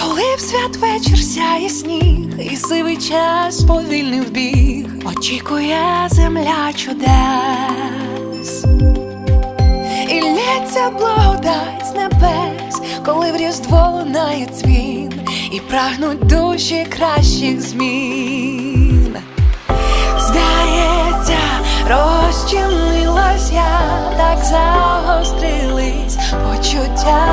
Коли в святвечір сяє сніг, і сивий час повільний біг. Очікує земля чудес. І лється благодать з небес, коли в різдво лунає дзвін, і прагнуть душі кращих змін. Здається, розчинилась я, так загострились почуття.